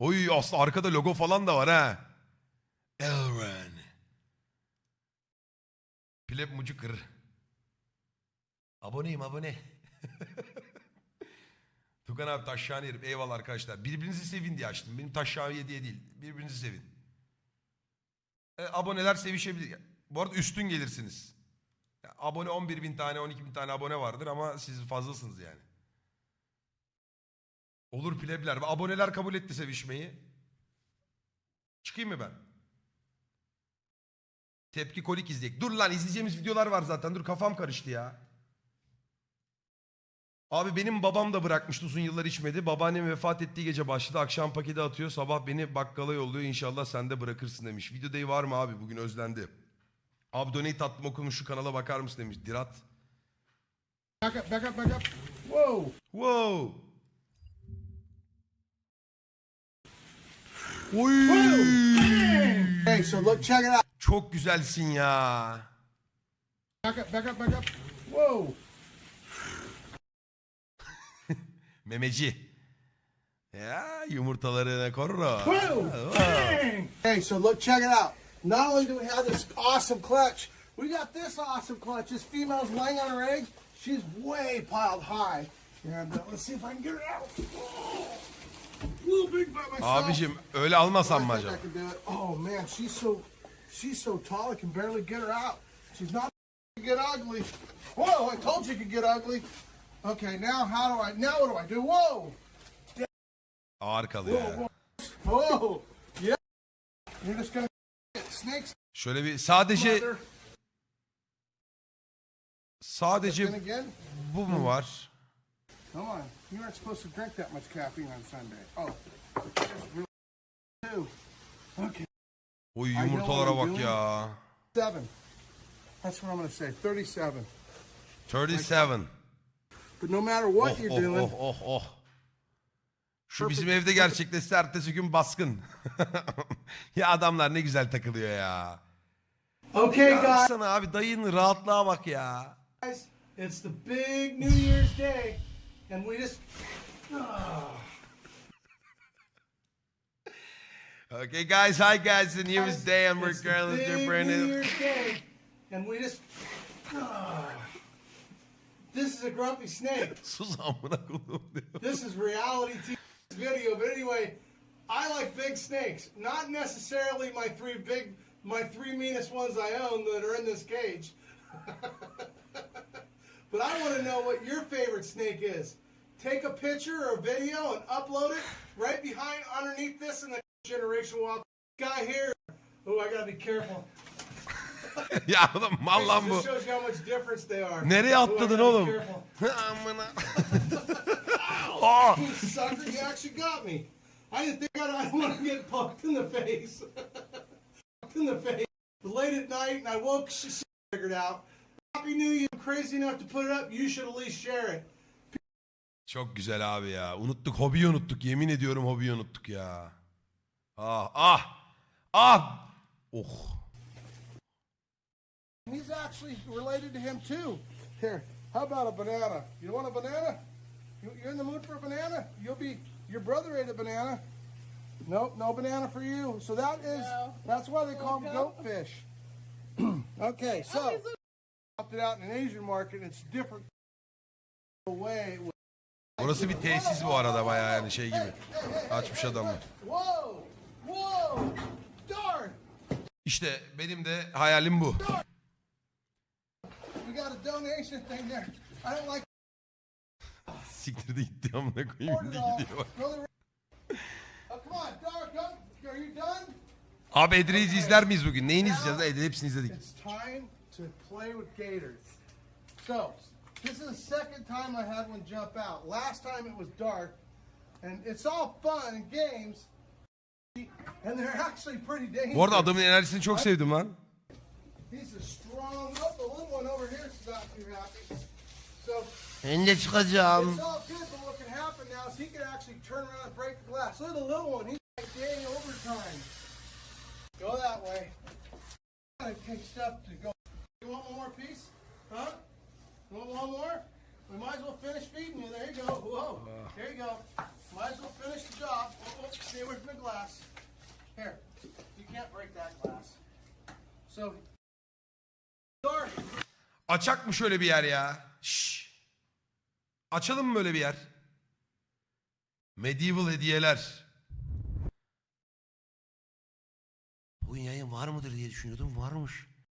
Oy aslında arkada logo falan da var ha. Elren. Pleb mucu kır. Aboneyim abone. Tukan abi taşşağını yerim. Eyvallah arkadaşlar. Birbirinizi sevin diye açtım. Benim taşşağı diye değil. Birbirinizi sevin. E, aboneler sevişebilir. Bu arada üstün gelirsiniz. Ya, abone 11 bin tane 12 bin tane abone vardır ama siz fazlasınız yani. Olur plebler. Aboneler kabul etti sevişmeyi. Çıkayım mı ben? Tepki kolik izleyek. Dur lan izleyeceğimiz videolar var zaten. Dur kafam karıştı ya. Abi benim babam da bırakmıştı uzun yıllar içmedi. Babaannem vefat ettiği gece başladı. Akşam paketi atıyor. Sabah beni bakkala yolluyor. İnşallah sen de bırakırsın demiş. Video day var mı abi? Bugün özlendi. Abi donate attım okumuş şu kanala bakar mısın demiş. Dirat. Back up, back up, back up. Whoa. Wow. Hey, so look, check it out. Çok güzelsin ya. Back up, back up, back up. Whoa. Memeci. Ya yumurtalarını korur. Hey, so look, check it out. Not only do we have this awesome clutch, we got this awesome clutch. This female's laying on her egg. She's way piled high. And uh, let's see if I can get her out. Big by myself. Abicim öyle almasam mı acaba? Oh man, she's so she's so tall I can barely get her out. She's not get ugly. Whoa, I told you it could get ugly. Okay, now how do I now what do I do? Whoa! Kalıyor ya. Whoa! Yeah. You're just gonna snakes Şöyle bir sadece sadece bu mu var? come on. You aren't supposed to drink that much caffeine on Sunday. Oh. Oy yumurtalara bak ya. Seven. That's what I'm gonna say. Thirty-seven. 37. But no matter what Oh you're oh doing, oh oh oh. Şu bizim evde gerçekleşti ertesi gün baskın. ya adamlar ne güzel takılıyor ya. Okay, guys. Baksana abi dayının rahatlığa bak ya. It's the big New Year's Day, and we just. Okay guys, hi guys, the newest day and we're It's the currently big New branding. Year's Day, and we just. Ah, this is a grumpy snake. Sus amına koyduğum diyor. This is reality TV video, but anyway, I like big snakes. Not necessarily my three big, my three meanest ones I own that are in this cage. but I want to know what your favorite snake is. Take a picture or video and upload it right behind, underneath this, in the generation walk. Guy here. Oh, I gotta be careful. ya mal lan bu. This shows you how much difference they are. Nereye Oh, I atladın gotta be oğlum? careful. Amına. Aa! You sucker, you actually got me. I didn't think I'd, I don't want to get poked in the face. poked in the face. Late at night, and I woke, she she figured out. Happy New Year. I'm crazy enough to put it up. You should at least share it. Çok güzel abi ya. Unuttuk, hobiyi unuttuk. Yemin ediyorum hobiyi unuttuk ya. Ah, ah, ah. Oh. He's actually related to him too. Here, how about a banana? You want a banana? You, you're in the mood for a banana? You'll be. Your brother ate a banana. Nope, no banana for you. So that is. That's why they call them goatfish. okay, so. Popped it out in an Asian market. It's different way. Burası bir tesis bu arada bayağı yani şey gibi. Açmış adamlar. İşte benim de hayalim bu. Siktir de gitti amına koyayım. all. gidiyor? Abi Edre'yi izler miyiz bugün? Neyini izleyeceğiz? Hepsini izledik. So, this is the second time I had one jump out. Last time it was dark, and it's all fun and games, and they're actually pretty dangerous. Bu arada adamın enerjisini çok sevdim lan. He's a strong. Oh, the little one over here is not too happy. So, Ben de çıkacağım. it's um, all good, but what can happen now is he can actually turn around and break the glass. Look at the little one. He's like getting overtime. Go that way. Gotta take stuff to go. You want one more piece? Huh? You want one more? We might as well finish feeding you. There you go. Whoa. There you go. Might as well finish the job. Oh, oh, stay away from the glass. Here, you can't break that glass. So. Açak mı şöyle bir yer ya? Şşş. Açalım mı böyle bir yer? Medieval hediyeler. Bugün yayın var mıdır diye düşünüyordum. Varmış.